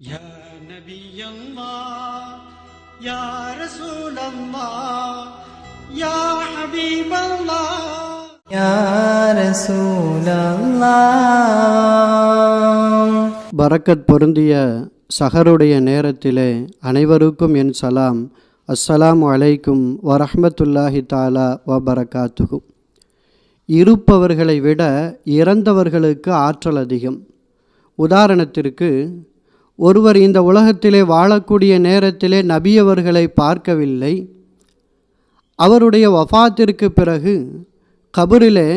يا نبي الله يا رسول الله يا حبيب الله يا رسول الله பரக்கத் பொருந்திய சஹருடைய நேரத்திலே அனைவருக்கும் என் சலாம் அஸ்ஸலாமு அலைக்கும் வரஹ்மத்துல்லாஹி தாலா வபரகாத்துகு இருப்பவர்களை விட இறந்தவர்களுக்கு ஆற்றல் அதிகம் உதாரணத்திற்கு ஒருவர் இந்த உலகத்திலே வாழக்கூடிய நேரத்திலே நபியவர்களை பார்க்கவில்லை. அவருடைய வஃபாத்திற்கு பிறகு கபரிலே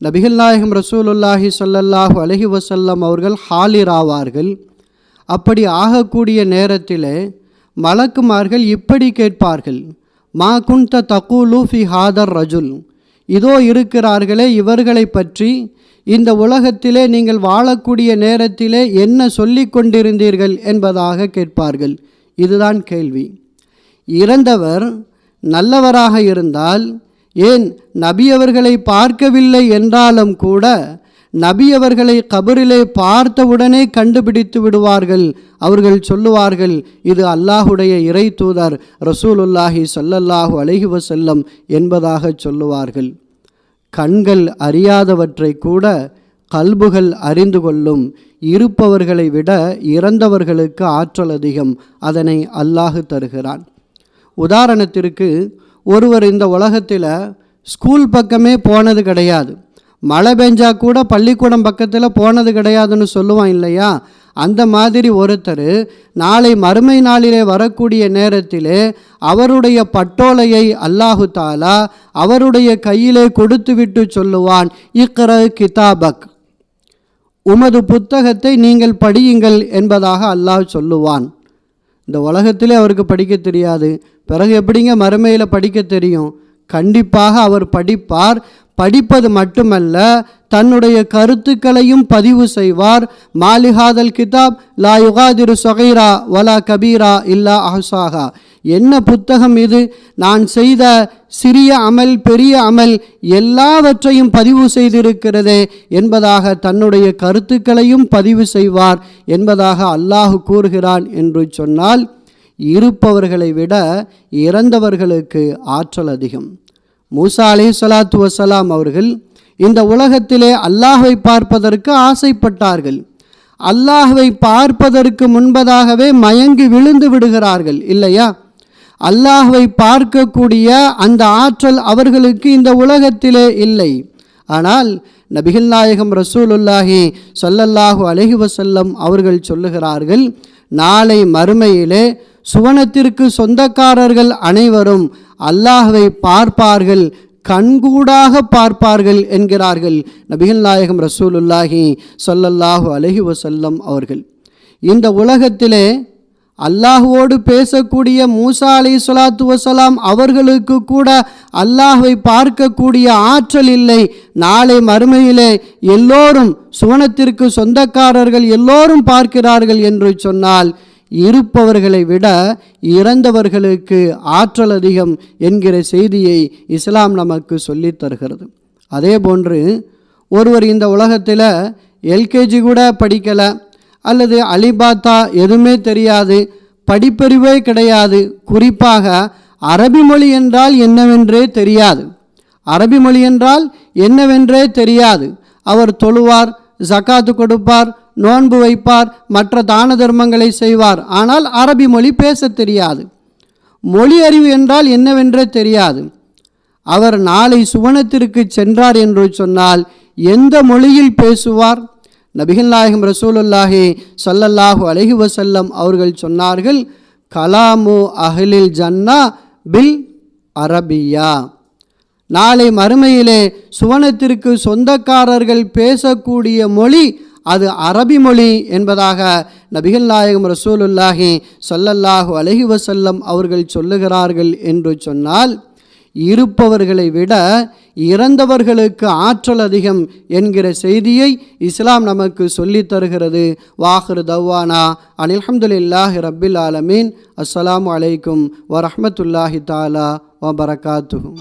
நபிகள் நாயகம் ரசூலுல்லாஹி சொல்லல்லாஹு அலஹி வசல்லம் அவர்கள் ஹாலிராவார்கள். அப்படி ஆகக்கூடிய நேரத்திலே மலக்குமார்கள் இப்படி கேட்பார்கள் மா குந்த தகூலு ஃபி ஹாதர் ரஜுல் இதோ இருக்கிறார்களே இவர்களை பற்றி இந்த உலகத்திலே நீங்கள் வாழக்கூடிய நேரத்திலே என்ன சொல்லி கொண்டிருந்தீர்கள் என்பதாக கேட்பார்கள். இதுதான் கேள்வி. இறந்தவர் நல்லவராக இருந்தால் ஏன் நபியவர்களை பார்க்கவில்லை என்றாலும் கூட நபியவர்களை கபரிலே பார்த்தவுடனே கண்டுபிடித்து விடுவார்கள். அவர்கள் சொல்லுவார்கள் இது அல்லாஹுடைய இறை தூதர் ரசூலுல்லாஹி சொல்லல்லாஹு அலஹி வசல்லம் என்பதாக சொல்லுவார்கள். கண்கள் அறியாதவற்றை கூட கல்புகள் அறிந்து கொள்ளும். இருப்பவர்களை விட இறந்தவர்களுக்கு ஆற்றல் அதிகம். அதனை அல்லாஹு தருகிறான். உதாரணத்திற்கு ஒருவர் இந்த உலகத்தில் ஸ்கூல் பக்கமே போனது கிடையாது. மழை பெஞ்சா கூட பள்ளிக்கூடம் பக்கத்தில் போனது கிடையாதுன்னு சொல்லுவான் இல்லையா? அந்த மாதிரி ஒருத்தர் நாளை மறுமை நாளிலே வரக்கூடிய நேரத்திலே அவருடைய பட்டோலையை அல்லாஹு தாலா அவருடைய கையிலே கொடுத்துவிட்டு சொல்லுவான் இக்ர கிதாபக். உமது புத்தகத்தை நீங்கள் படியுங்கள் என்பதாக அல்லாஹ் சொல்லுவான். இந்த உலகத்திலே அவருக்கு படிக்க தெரியாது. பிறகு எப்படிங்க மறுமையில் படிக்க தெரியும்? கண்டிப்பாக அவர் படிப்பார். படிப்பது மட்டுமல்ல தன்னுடைய கருத்துக்களையும் பதிவு செய்வார். மாலிஹாதல் கிதாப் லா யுகாதிரு சொகைரா வலா கபீரா இல்லா அஹசாகா என்ன புத்தகம் இது? நான் செய்த சிறிய அமல் பெரிய அமல் எல்லாவற்றையும் பதிவு செய்திருக்கிறதே என்பதாக தன்னுடைய கருத்துக்களையும் பதிவு செய்வார் என்பதாக அல்லாஹ் கூறுகிறான் என்று சொன்னால் இருப்பவர்களை விட இறந்தவர்களுக்கு ஆற்றல் அதிகம். மூசா அலி சலாத்து வசலாம் அவர்கள் இந்த உலகத்திலே அல்லாஹை பார்ப்பதற்கு ஆசைப்பட்டார்கள். அல்லாஹுவை பார்ப்பதற்கு முன்பதாகவே மயங்கி விழுந்து விடுகிறார்கள் இல்லையா? அல்லாஹ்வை பார்க்கக்கூடிய அந்த ஆற்றல் அவர்களுக்கு இந்த உலகத்திலே இல்லை. ஆனால் நபிகள் நாயகம் ரசூலுல்லாஹி சொல்லல்லாஹு அலஹி வசல்லம் அவர்கள் சொல்லுகிறார்கள் நாளை மறுமையிலே சுவனத்திற்கு சொந்தக்காரர்கள் அனைவரும் அல்லாஹ்வை பார்ப்பார்கள் கண்கூடாக பார்ப்பார்கள் என்கிறார்கள் நபிகள் நாயகம் ரசூலுல்லாஹி சொல்லல்லாஹு அலஹி வசல்லம் அவர்கள். இந்த உலகத்திலே அல்லாஹுவோடு பேசக்கூடிய மூசா அலி சொலாத்து வசலாம் அவர்களுக்கு கூட அல்லாஹை பார்க்கக்கூடிய ஆற்றல் இல்லை. நாளை மறுமையிலே எல்லோரும் சுவனத்திற்கு சொந்தக்காரர்கள் எல்லோரும் பார்க்கிறார்கள் என்று சொன்னால் இருப்பவர்களை விட இறந்தவர்களுக்கு ஆற்றல் அதிகம் என்கிற செய்தியை இஸ்லாம் நமக்கு சொல்லித் தருகிறது. அதே போன்று ஒருவர் இந்த உலகத்தில் எல்கேஜி கூட படிக்கலை அல்லது அலிபாத்தா எதுவுமே தெரியாது படிப்பறிவே கிடையாது. குறிப்பாக அரபி மொழி என்றால் என்னவென்றே தெரியாது. அரபி மொழி என்றால் என்னவென்றே தெரியாது. அவர் தொழுவார் ஜக்காத்து கொடுப்பார் நோன்பு வைப்பார் மற்ற தான தர்மங்களை செய்வார். ஆனால் அரபி மொழி பேச தெரியாது. மொழி அறிவு என்றால் என்னவென்றே தெரியாது. அவர் நாளை சுவனத்திற்கு சென்றார் என்று சொன்னால் எந்த மொழியில் பேசுவார்? நபிகள் நாயகம் ரசூலுல்லாஹி சல்லல்லாஹு அலஹி வசல்லம் அவர்கள் சொன்னார்கள் கலாமு அஹ்லில் ஜன்னா பில் அரபியா. நாளை மறுமையிலே சுவனத்திற்கு சொந்தக்காரர்கள் பேசக்கூடிய மொழி அது அரபி மொழி என்பதாக நபிகள் நாயகம் ரசூலுல்லாஹி சொல்லல்லாஹு அலஹி வசல்லம் அவர்கள் சொல்லுகிறார்கள் என்று சொன்னால் இருப்பவர்களை விட இறந்தவர்களுக்கு ஆற்றல் அதிகம் என்கிற செய்தியை இஸ்லாம் நமக்கு சொல்லித் தருகிறது. வாஹர் தவ்வானா அனில்ஹம்துலில்லாஹி ரப்பில் ஆலமீன். அஸ்லாம் அலைக்கும் வரஹ்மத்துல்லாஹி தாலா வபரகாத்துஹு.